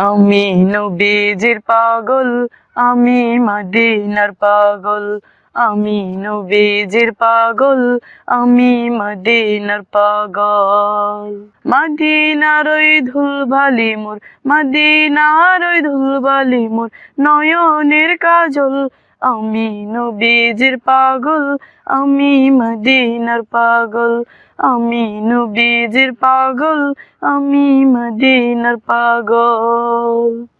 আমি নবীজির পাগল আমি মাদিনার পাগল, আমি নবীজির পাগল, আমি মদিনার পাগল। মদিনার ওই ধুলবালি মোর, মদিনার ওই ধুলবালি মোর, নয়নের কাজল, আমি নবীজির পাগল, আমি মদিনার পাগল, আমি নবীজির পাগল, আমি মদিনার পাগল।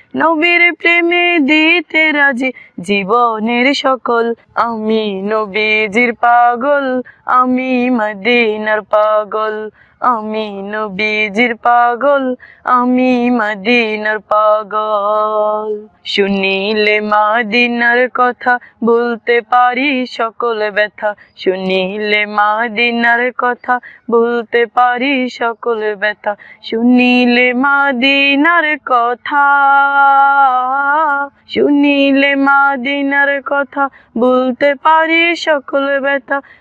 নবীর প্রেমে দিতে রাজি। জীবনের সকল আমি নবীজির পাগল, আমি মদিনার পাগল, আমি নবীজির পাগল, আমি মদিনার পাগল। শুনিলে মাদিনার কথা বলতে পারি সকল ব্যথা। শুনিলে মাদিনার কথা বলতে পারি সকল ব্যথা। শুনিলে মাদিনার কথা শুনিলে মা মাদিনার কথা বলতে পারি সকল ব্যথা।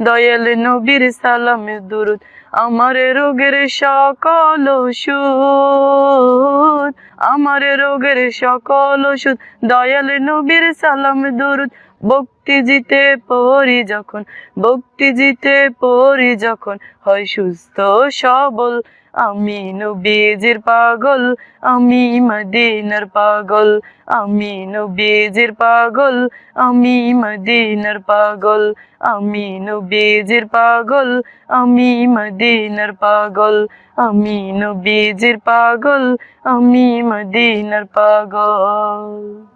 দয়াল নবীর সালামে দুরুদ আমার রোগের সকল ওষুধ আমার রোগের সকল ওষুধ, দয়াল নবীর সালাম, দরুদ। ভক্তি জিতে পড়ি যখন, ভক্তি জিতে পড়ি যখন, হয় সুস্থ সবল। আমি নবীজির পাগল, আমি মদিনার পাগল। আমি নবীজির পাগল, আমি মদিনার পাগল। আমি নবীজির পাগল, আমি মদিনার পাগল। আমি নবীজির পাগল, আমি মদিনার পাগল